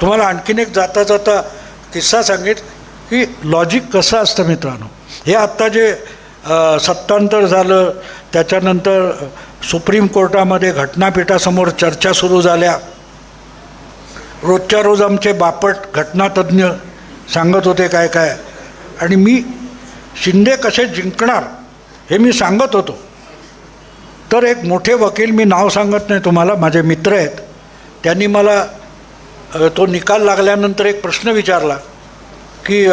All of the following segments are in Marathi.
तुम्हाला आणखीन एक जाता जाता किस्सा सांगेल की लॉजिक कसं असतं मित्रांनो? हे आत्ता जे सत्तांतर झालं त्याच्यानंतर सुप्रीम कोर्टामध्ये घटनापीठासमोर चर्चा सुरू झाल्या. रोजच्या रोज आमचे बापट घटनातज्ञ सांगत होते काय काय. आणि मी शिंदे कसे जिंकणार हे मी सांगत होतो. तर एक मोठे वकील मी नाव सांगत नाही तुम्हाला माझे मित्र आहेत. त्यांनी मला तो निकाल लागल्यानंतर एक प्रश्न विचारला की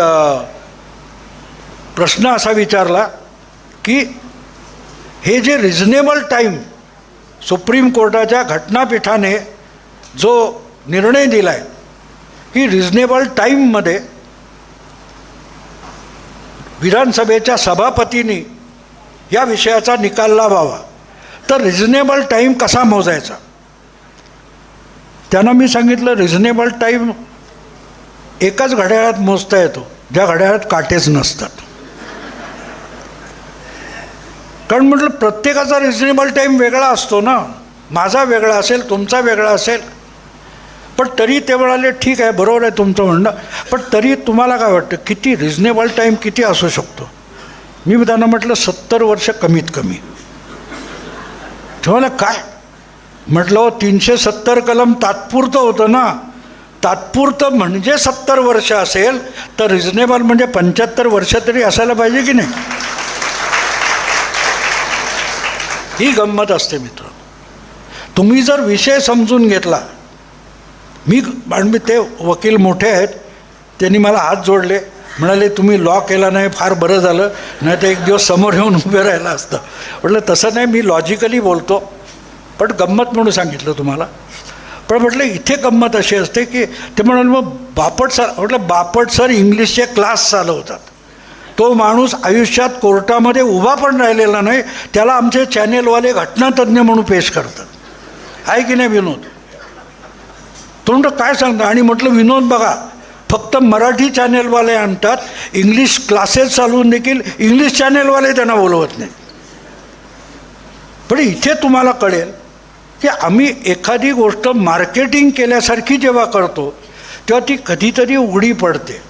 प्रश्न असा विचारला की हे जे रिझनेबल टाईम सुप्रीम कोर्टाच्या घटनापीठाने जो निर्णय दिला आहे की रिझनेबल टाईममध्ये विधानसभेच्या सभापतींनी या विषयाचा निकाल लावावा. तर रिझनेबल टाईम कसा मोजायचा? त्यांना मी सांगितलं रिझनेबल टाईम एकाच घड्याळात मोजता येतो. ज्या घड्याळात काटेच नसतात. कारण म्हटलं प्रत्येकाचा रिझनेबल टाईम वेगळा असतो ना. माझा वेगळा असेल तुमचा वेगळा असेल. पण तरी ते म्हणाले ठीक आहे बरोबर आहे तुमचं म्हणणं. पण तरी तुम्हाला काय वाटतं किती रिझनेबल टाईम किती असू शकतो? मी त्यांना म्हटलं सत्तर वर्ष कमीत कमी. तुम्हाला काय? म्हटलं तीनशे सत्तर कलम तात्पुरतं होतं ना. तात्पुरतं म्हणजे सत्तर वर्ष असेल तर रिझनेबल म्हणजे पंच्याहत्तर वर्ष तरी असायला पाहिजे की नाही? ही गंमत असते मित्र तुम्ही जर विषय समजून घेतला मी आणि मी ते वकील मोठे आहेत त्यांनी मला हात जोडले म्हणाले तुम्ही लॉ केला नाही फार बरं झालं नाही तर एक दिवस समोर येऊन उभे राहिलं असतं. म्हटलं तसं नाही मी लॉजिकली बोलतो. पण गंमत म्हणून सांगितलं तुम्हाला. पण म्हटलं इथे गंमत अशी असते की ते म्हणून मग बापट सर म्हटलं बापट सर इंग्लिशचे क्लास चालवतात. तो माणूस आयुष्यात कोर्टामध्ये उभा पण राहिलेला नाही त्याला आमचे चॅनेलवाले घटनातज्ञ म्हणून पेश करतात. आहे की नाही विनोद? तो म्हणतो काय सांगता? आणि म्हटलं विनोद बघा फक्त मराठी चॅनेलवाले आणतात इंग्लिश क्लासेस चालवून देखील इंग्लिश चॅनेलवाले त्यांना बोलवत नाही. पण इथे तुम्हाला कळेल की आम्ही एखादी गोष्ट मार्केटिंग केल्यासारखी जेव्हा करतो तेव्हा ती कधीतरी उघडी पडते.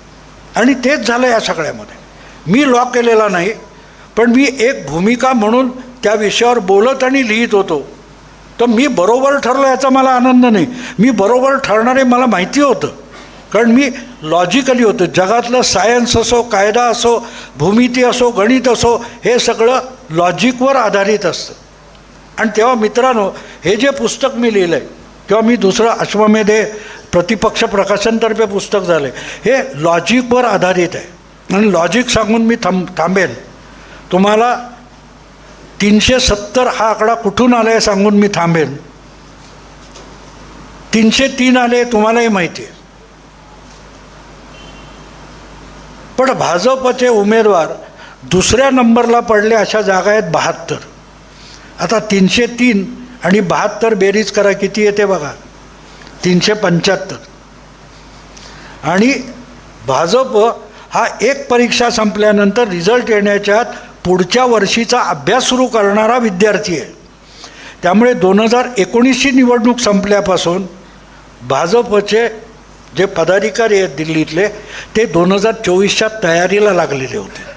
आणि तेच झालं या सगळ्यामध्ये. मी लॉ केलेला नाही पण मी एक भूमिका म्हणून त्या विषयावर बोलत आणि लिहित होतो. तर मी बरोबर ठरलो याचा मला आनंद नाही. मी बरोबर ठरणारे मला माहिती होतं. कारण मी लॉजिकली होतं. जगातलं सायन्स असो कायदा असो भूमिती असो गणित असो हे सगळं लॉजिकवर आधारित असतं. आणि तेव्हा मित्रांनो हे जे पुस्तक मी लिहिलं आहे किंवा मी दुसरं अश्वमेध हे प्रतिपक्ष प्रकाशनतर्फे पुस्तक झालं आहे हे लॉजिकवर आधारित आहे. आणि लॉजिक सांगून मी थांब थांबेन तुम्हाला तीनशे सत्तर हा आकडा कुठून आला आहे सांगून मी थांबेन तीनशे तीन आले तुम्हालाही माहिती आहे. पण भाजपचे उमेदवार दुसऱ्या नंबरला पडले अशा जागा आहेत बहात्तर. आता तीनशे तीन आणि बहात्तर बेरीज करा किती येते बघा? तीनशे पंच्याहत्तर. आणि भाजप हा एक परीक्षा संपल्यानंतर रिझल्ट येण्याच्या पुढच्या वर्षीचा अभ्यास सुरू करणारा विद्यार्थी आहे. त्यामुळे दोन हजार एकोणीसची निवडणूक संपल्यापासून भाजपचे जे पदाधिकारी आहेत दिल्लीतले ते दोन हजार चोवीसच्या तयारीला लागलेले होते.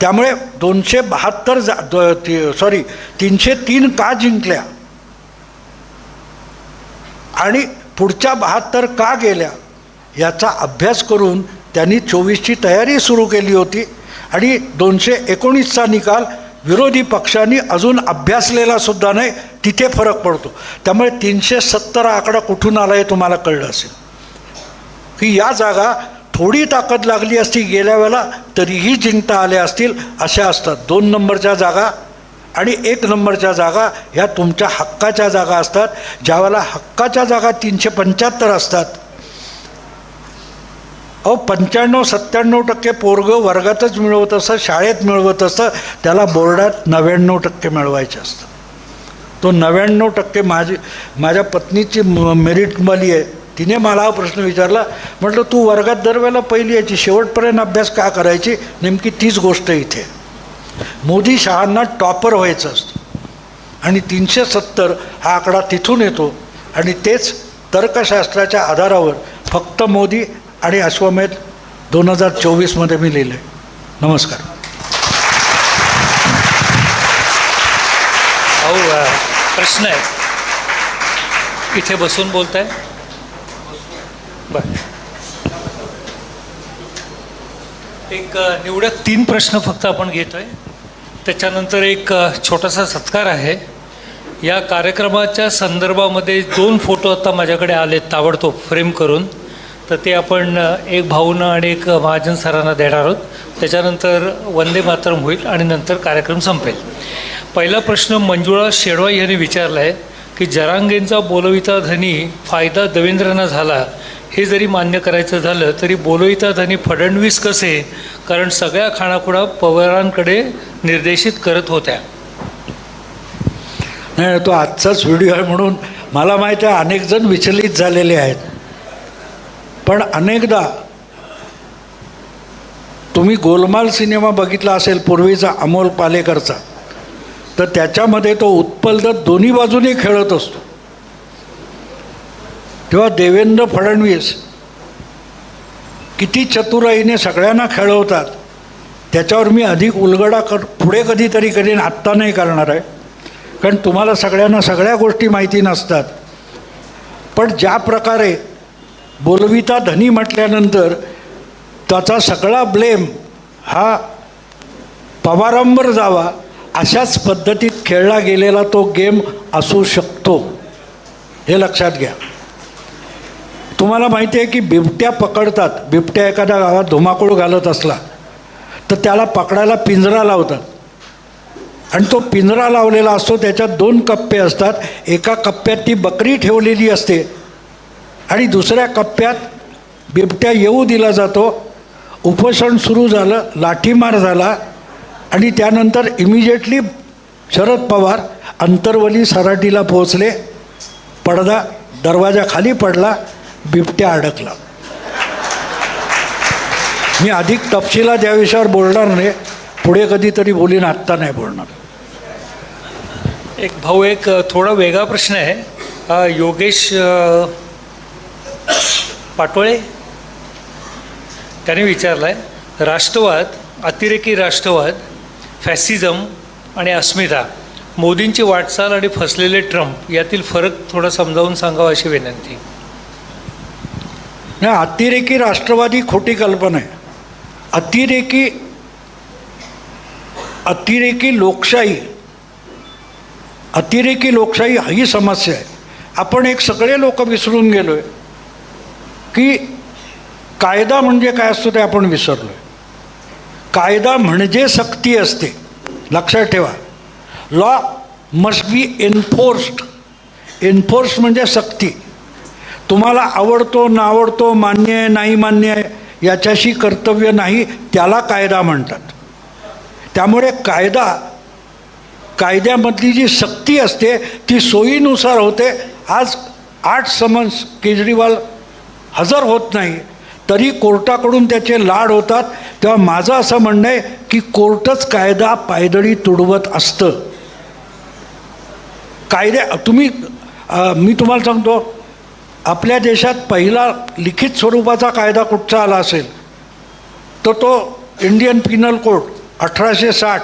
त्यामुळे दोनशे बहात्तर जा द- ती- सॉरी तीनशे तीन का जिंकल्या? आणि पुढच्या बहात्तर का गेल्या? याचा अभ्यास करून त्यांनी चोवीसची तयारी सुरू केली होती आणि दोनशे एकोणीसचा निकाल विरोधी पक्षांनी अजून अभ्यासलेला सुद्धा नाही तिथे फरक पडतो. त्यामुळे तीनशे सत्तर आकडा कुठून आला हे तुम्हाला कळलं असेल. की या जागा थोडी ताकद लागली असती गेल्या वेळेला तरीही जिंकता आल्या असतील अशा असतात. दोन नंबरच्या जागा आणि एक नंबरच्या जागा ह्या तुमच्या हक्काच्या जागा असतात. ज्यावेळेला हक्काच्या जागा तीनशे पंच्याहत्तर असतात अहो पंच्याण्णव सत्त्याण्णव टक्के पोरगं वर्गातच मिळवत असतं शाळेत मिळवत असतं त्याला बोर्डात नव्याण्णव टक्के मिळवायचे असतं. तो नव्याण्णव टक्के माझी माझ्या पत्नीची म- मेरिटवाली आहे. तिने मला हा प्रश्न विचारला म्हटलं तू वर्गात दरवेळेला पहिली यायची शेवटपर्यंत अभ्यास का करायची? नेमकी तीच गोष्ट इथे. मोदी शहांना टॉपर व्हायचं असतं. आणि तीनशे सत्तर हा आकडा तिथून येतो आणि तेच तर्कशास्त्राच्या आधारावर फक्त मोदी आणि अश्वमेध दोन हजार चोवीसमध्ये मी लिहिलं आहे नमस्कार भाऊ प्रश्न आहे. इथे बसून बोलताय? बर. एक अ, निवडक तीन प्रश्न फक्त आपण घेतोय. त्याच्यानंतर एक छोटासा सत्कार आहे. या कार्यक्रमाच्या संदर्भामध्ये दोन फोटो आता माझ्याकडे आले ताबडतोब फ्रेम करून. तर ते आपण एक भाऊनं आणि एक महाजन सरांना देणार आहोत. त्याच्यानंतर वंदे मातरम होईल आणि नंतर कार्यक्रम संपेल. पहिला प्रश्न मंजुळा शेडवाई यांनी विचारला आहे की जरांगेंचा बोलविता धनी फायदा देवेंद्रांना झाला हे जरी मान्य करायचं झालं तरी बोलवितात आणि फडणवीस कसे? कारण सगळ्या खाणाखुणा पवारांकडे निर्देशित करत होत्या. नाही तो आजचाच व्हिडिओ आहे म्हणून मला माहीत आहे अनेक जण विचलित झालेले आहेत. पण अनेकदा तुम्ही गोलमाल सिनेमा बघितला असेल पूर्वीचा अमोल पालेकरचा तर त्याच्यामध्ये तो उत्पल दोन्ही बाजूने खेळत असतो. तेव्हा देवेंद्र फडणवीस किती चतुराईने सगळ्यांना खेळवतात त्याच्यावर मी अधिक उलगडा कर पुढे कधीतरी करीन आत्ता नाही करणार आहे. कारण तुम्हाला सगळ्यांना सगळ्या गोष्टी माहिती नसतात. पण ज्या प्रकारे बोलविता धनी म्हटल्यानंतर त्याचा सगळा ब्लेम हा पवारांवर जावा अशाच पद्धतीत खेळला गेलेला तो गेम असू शकतो. हे लक्षात घ्या. तुम्हाला माहिती आहे की बिबट्या पकडतात. बिबट्या एखाद्या गावात धुमाकूळ घालत असला तर त्याला पकडायला पिंजरा लावतात. आणि तो पिंजरा लावलेला असतो त्याच्यात दोन कप्पे असतात. एका कप्प्यात ती बकरी ठेवलेली असते आणि दुसऱ्या कप्प्यात बिबट्या येऊ दिला जातो. उपोषण सुरू झालं लाठीमार झाला आणि त्यानंतर इमिजिएटली शरद पवार अंतरवली सराटीला पोहोचले. पडदा दरवाजा खाली पडला. बिबट्या अडकला. मी अधिक तपशिलात या विषयावर बोलणार नाही पुढे कधीतरी बोलीन आत्ता नाही बोलणार. एक भाऊ एक थोडा वेगळा प्रश्न आहे. योगेश पाटोळे? त्याने विचारला आहे राष्ट्रवाद अतिरेकी राष्ट्रवाद फॅसिझम आणि अस्मिता मोदींची वाटचाल आणि फसलेले ट्रम्प यातील फरक थोडा समजावून सांगावा अशी विनंती. नाही अतिरेकी राष्ट्रवादी खोटी कल्पना आहे. अतिरेकी अतिरेकी लोकशाही अतिरेकी लोकशाही ही समस्या आहे. आपण एक सगळे लोक विसरून गेलो आहे की कायदा म्हणजे काय असतो ते आपण विसरलो आहे कायदा म्हणजे सक्ती असते. लक्षात ठेवा. Law must be enforced enforce म्हणजे सक्ती. तुम्हाला आवडतो ना आवडतो मान्य आहे नाही मान्य आहे याच्याशी कर्तव्य नाही त्याला कायदा म्हणतात. त्यामुळे कायदा कायद्यामधली जी सक्ती असते ती सोयीनुसार होते. आज आठ समन्स केजरीवाल हजर होत नाही तरी कोर्टाकडून त्याचे लाड होतात. तेव्हा माझं असं म्हणणं आहे की कोर्टच कायदा पायदळी तुडवत असतं. कायद्या तुम्ही मी तुम्हाला सांगतो आपल्या देशात पहिला लिखित स्वरूपाचा कायदा कुठचा आला असेल? तर तो इंडियन पिनल कोड अठराशे साठ.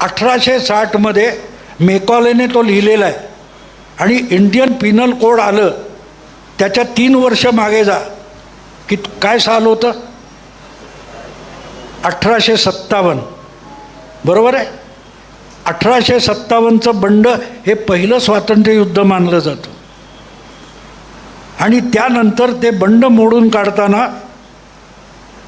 अठराशे साठमध्ये मेकॉलेने तो लिहिलेला आहे. आणि इंडियन पिनल कोड आलं त्याच्या तीन वर्ष मागे जा. की काय साल होतं? अठराशे सत्तावन्न. बरोबर आहे? अठराशे सत्तावन्नचं बंड हे पहिलं स्वातंत्र्ययुद्ध मानलं जातं. आणि त्यानंतर ते बंड मोडून काढताना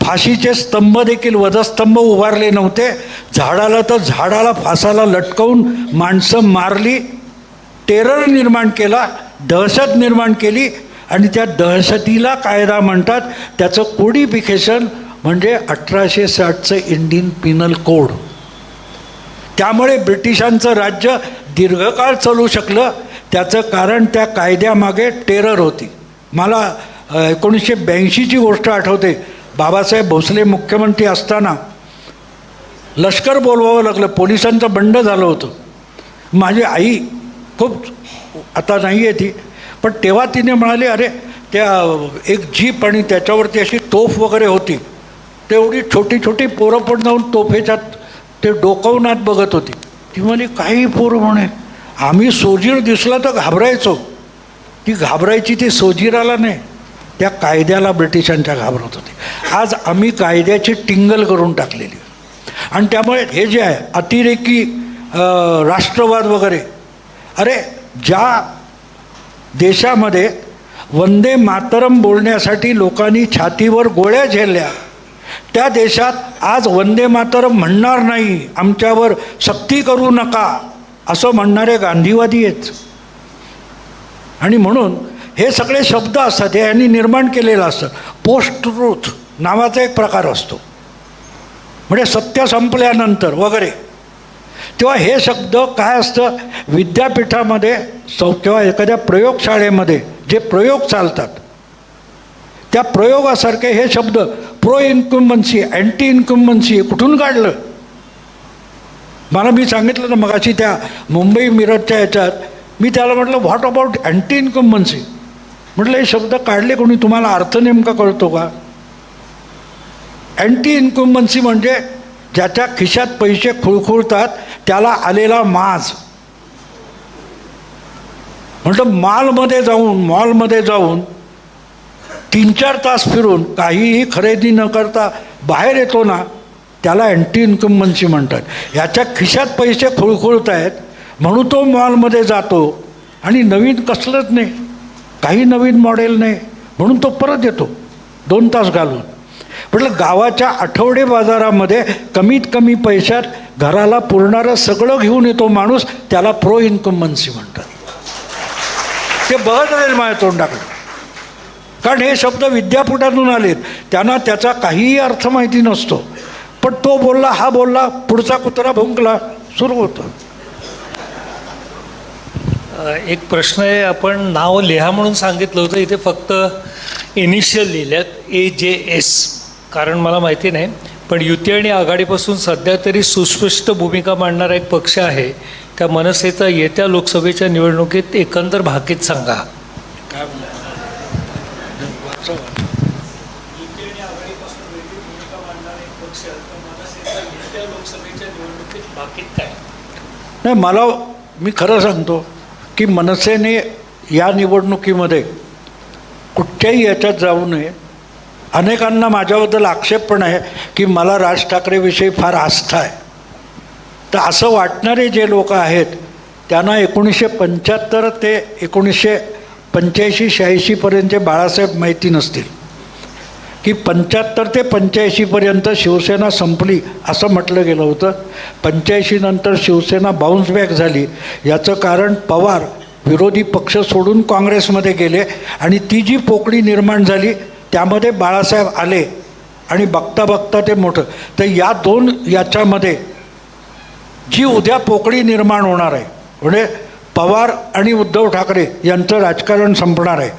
फाशीचे स्तंभ देखील वधस्तंभ उभारले नव्हते. झाडाला तर झाडाला फासाला लटकवून माणसं मारली टेरर निर्माण केला दहशत निर्माण केली आणि त्या दहशतीला कायदा म्हणतात. त्याचं कोडिफिकेशन म्हणजे अठराशे साठचं इंडियन पिनल कोड. त्यामुळे ब्रिटिशांचं राज्य दीर्घकाळ चालू शकलं. त्याचं कारण त्या कायद्यामागे टेरर होती. मला एकोणीसशे ब्याऐंशीची गोष्ट आठवते. बाबासाहेब भोसले मुख्यमंत्री असताना लष्कर बोलवावं लागलं. पोलिसांचं बंड झालं होतं. माझी आई खूप आता नाही आहे ती. पण तेव्हा तिने म्हणाली अरे त्या एक जीप आणि त्याच्यावरती अशी तोफ वगैरे होती. तेवढी छोटी छोटी पोरं पण जाऊन तोफेच्यात ते डोकवण्यात बघत होती. ती म्हणे काही पोर म्हणे आम्ही सोजीर दिसला तर घाबरायचो. ती घाबरायची ती सोजीराला नाही त्या कायद्याला ब्रिटिशांच्या घाबरत होते. आज आम्ही कायद्याची टिंगल करून टाकलेली. आणि त्यामुळे हे जे आहे अतिरेकी राष्ट्रवाद वगैरे अरे ज्या देशामध्ये वंदे मातरम बोलण्यासाठी लोकांनी छातीवर गोळ्या झेलल्या त्या देशात आज वंदे मातरम म्हणणार नाही आमच्यावर सक्ती करू नका असं म्हणणारे गांधीवादी आहेत. आणि म्हणून हे सगळे शब्द असतात हे यांनी निर्माण केलेलं असतं. पोस्ट ट्रूथ नावाचा एक प्रकार असतो. म्हणजे सत्य संपल्यानंतर वगैरे. तेव्हा हे शब्द काय असतं? विद्यापीठामध्ये सौ किंवा एखाद्या प्रयोगशाळेमध्ये जे प्रयोग चालतात त्या प्रयोगासारखे हे शब्द प्रो इन्क्युम्बन्सी अँटी इन्क्युम्बन्सी कुठून काढलं? मला मी सांगितलं ना मगाशी त्या मुंबई मिरजच्या याच्यात मी त्याला म्हटलं व्हॉट अबाउट अँटी इन्कम्बन्सी म्हटलं हे शब्द काढले कोणी? तुम्हाला अर्थ नेमका कळतो का? अँटी इन्कम्बन्सी म्हणजे ज्याच्या खिशात पैसे खुळखुळतात त्याला आलेला माज. म्हटलं मॉलमध्ये जाऊन मॉलमध्ये जाऊन तीन चार तास फिरून काहीही खरेदी न करता बाहेर येतो ना त्याला अँटी इन्कम्बन्सी म्हणतात. ह्याच्या खिशात पैसे खुळखुळत आहेत म्हणून तो मॉलमध्ये जातो आणि नवीन कसलंच नाही काही नवीन मॉडेल नाही म्हणून तो परत येतो दोन तास घालून. म्हटलं गावाच्या आठवडे बाजारामध्ये कमीत कमी पैशात घराला पुरणारं सगळं घेऊन येतो माणूस त्याला प्रो इन्कम्बन्सी म्हणतात. ते बघत राहील माझ्या तोंडाकडे. कारण हे शब्द विद्यापीठातून आलेत. त्यांना त्याचा काहीही अर्थ माहिती नसतो. पण तो बोलला हा बोलला पुढचा कुत्रा भुंकला सुरू होतं. एक प्रश्न आहे आपण नाव लिहा म्हणून सांगितलं होतं. इथे फक्त इनिशियल लिहिल्यात ए जे एस कारण मला माहिती नाही. पण युती आणि आघाडीपासून सध्या तरी सुस्पष्ट भूमिका मांडणारा एक पक्ष आहे. त्या मनसेचा येत्या लोकसभेच्या निवडणुकीत एकंदर भाकीत सांगा. नाही मला मी खरं सांगतो की मनसेने या निवडणुकीमध्ये कुठच्याही याच्यात जाऊ नये. अनेकांना माझ्याबद्दल आक्षेप पण आहे की मला राज ठाकरेविषयी फार आस्था आहे. तर असं वाटणारे जे लोक आहेत त्यांना एकोणीसशे पंच्याहत्तर ते एकोणीसशे पंच्याऐंशी शहाऐंशीपर्यंतचे बाळासाहेब माहिती नसतील. की पंच्याहत्तर ते पंच्याऐंशीपर्यंत शिवसेना संपली असं म्हटलं गेलं होतं. पंच्याऐंशीनंतर शिवसेना बाउन्स बॅक झाली. याचं कारण पवार विरोधी पक्ष सोडून काँग्रेसमध्ये गेले आणि ती जी पोकळी निर्माण झाली त्यामध्ये बाळासाहेब आले आणि बघता बघता ते मोठं. तर या दोन याच्यामध्ये जी उद्या पोकळी निर्माण होणार आहे म्हणजे पवार आणि उद्धव ठाकरे यांचं राजकारण संपणार आहे.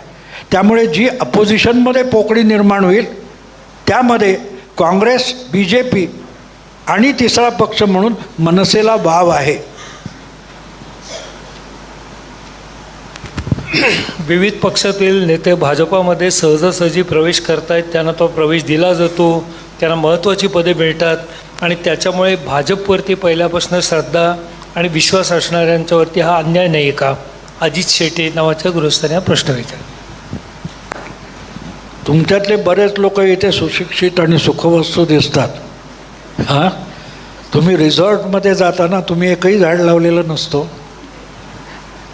त्यामुळे जी अपोजिशनमध्ये पोकळी निर्माण होईल त्यामध्ये काँग्रेस बी जे पी आणि तिसरा पक्ष म्हणून मनसेला वाव आहे. विविध पक्षातील नेते भाजपामध्ये सहजासहजी प्रवेश करतायत त्यांना तो प्रवेश दिला जातो त्यांना महत्त्वाची पदे मिळतात आणि त्याच्यामुळे भाजपवरती पहिल्यापासून श्रद्धा आणि विश्वास असणाऱ्यांच्यावरती हा अन्याय नाही आहे का? अजित शेट्टी नावाच्या गृहस्थाने हा प्रश्न विचारला. तुमच्यातले बरेच लोक इथे सुशिक्षित आणि सुखवस्तू दिसतात. हां? तुम्ही रिझॉर्टमध्ये जाताना तुम्ही एकही झाड लावलेलं नसतो.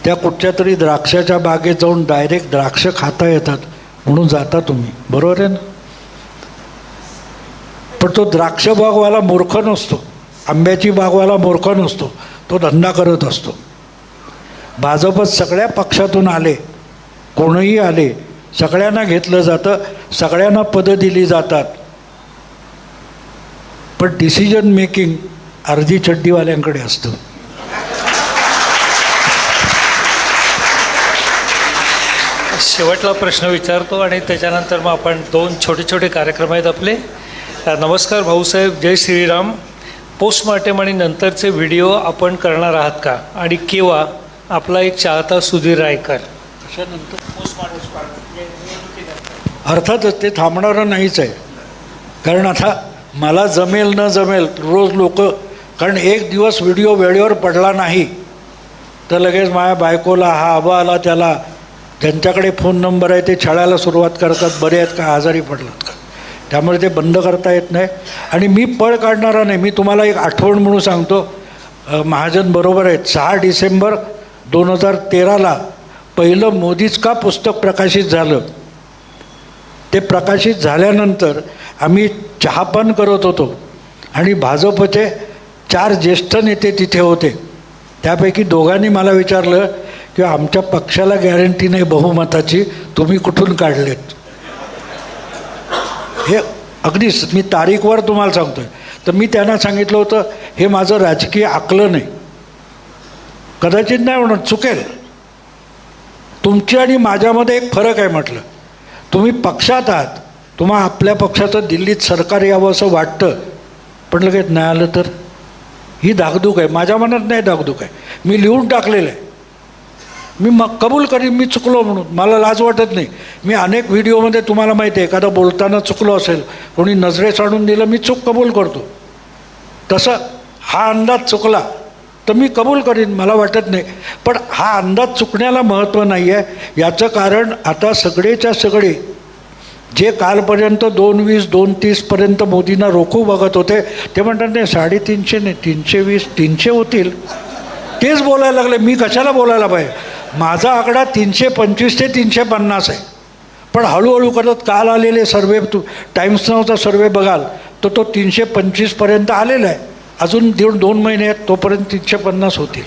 त्या कुठच्या तरी द्राक्षाच्या बागेत जाऊन डायरेक्ट द्राक्ष खाता येतात म्हणून जाता तुम्ही. बरोबर आहे ना? पण तो द्राक्ष बागवाला मूर्ख नसतो. आंब्याची बागवाला मूर्ख नसतो. तो धंदा करत असतो. भाजपत सगळ्या पक्षातून आले. कोणीही आले. सगळ्यांना घेतलं जातं सगळ्यांना पदं दिली जातात. पण डिसिजन मेकिंग अर्धी चड्डीवाल्यांकडे असतं. शेवटला प्रश्न विचारतो आणि त्याच्यानंतर मग आपण दोन छोटे छोटे कार्यक्रम आहेत आपले. नमस्कार भाऊसाहेब जय श्रीराम. पोस्टमार्टम आणि नंतरचे व्हिडिओ आपण करणार आहात का? आणि केव्हा? आपला एक चाहता सुधीर रायकर. अर्थातच ते थांबणारं नाहीच आहे. कारण आता मला जमेल न जमेल रोज लोक कारण एक दिवस व्हिडिओ वेळेवर पडला नाही तर लगेच माझ्या बायकोला हा हवा आला त्याला ज्यांच्याकडे फोन नंबर आहे ते छळायला सुरुवात करतात बरे आहेत का आजारी पडलात का? त्यामुळे ते बंद करता येत नाही. आणि मी पळ काढणारा नाही. मी तुम्हाला एक आठवण म्हणून सांगतो. महाजन बरोबर आहेत. सहा डिसेंबर दोन हजार तेराला पहिलं मोदीच का पुस्तक प्रकाशित झालं? ते प्रकाशित झाल्यानंतर आम्ही चहापान करत होतो. आणि भाजपचे चार ज्येष्ठ नेते तिथे होते. त्यापैकी दोघांनी मला विचारलं की आमच्या पक्षाला गॅरंटी नाही बहुमताची तुम्ही कुठून काढलेत? हे अगदी मी तारीखवर तुम्हाला सांगतोय. तर मी त्यांना सांगितलं होतं हे माझं राजकीय आकलं नाही कदाचित नाही म्हणत चुकेल. तुमची आणि माझ्यामध्ये एक फरक आहे म्हटलं. तुम्ही पक्षात आहात. तुम्हा आपल्या पक्षाचं दिल्लीत सरकार यावं असं वाटतं. पण लगेच नाही आलं तर? ही धाकधूक आहे. माझ्या मनात नाही धाकधूक आहे. मी लिहून टाकलेलं आहे. मी मग कबूल करीन मी चुकलो म्हणून. मला लाज वाटत नाही. मी अनेक व्हिडिओमध्ये तुम्हाला माहिती आहे एखादा बोलताना चुकलो असेल कोणी नजरेस आणून दिलं मी चूक कबूल करतो. तसं हा अंदाज चुकला. तर मी कबूल करीन मला वाटत नाही. पण हा अंदाज चुकण्याला महत्त्व नाही आहे याचं कारण आता सगळेच्या सगळे जे कालपर्यंत दोन वीस दोन तीसपर्यंत मोदींना रोखू बघत होते ते म्हणतात नाही साडेतीनशे नाही तीनशे वीस तीनशे होतील. तेच बोलायला लागले. मी कशाला बोलायला पाहिजे? माझा आकडा तीनशे पंचवीस ते तीनशे पन्नास आहे. पण हळूहळू करत काल आलेले सर्वे तू टाईम्स नावचा सर्वे बघाल तर तो तीनशे पंचवीसपर्यंत आलेला आहे. अजून दीड दोन महिने आहेत तोपर्यंत तीनशे पन्नास होतील.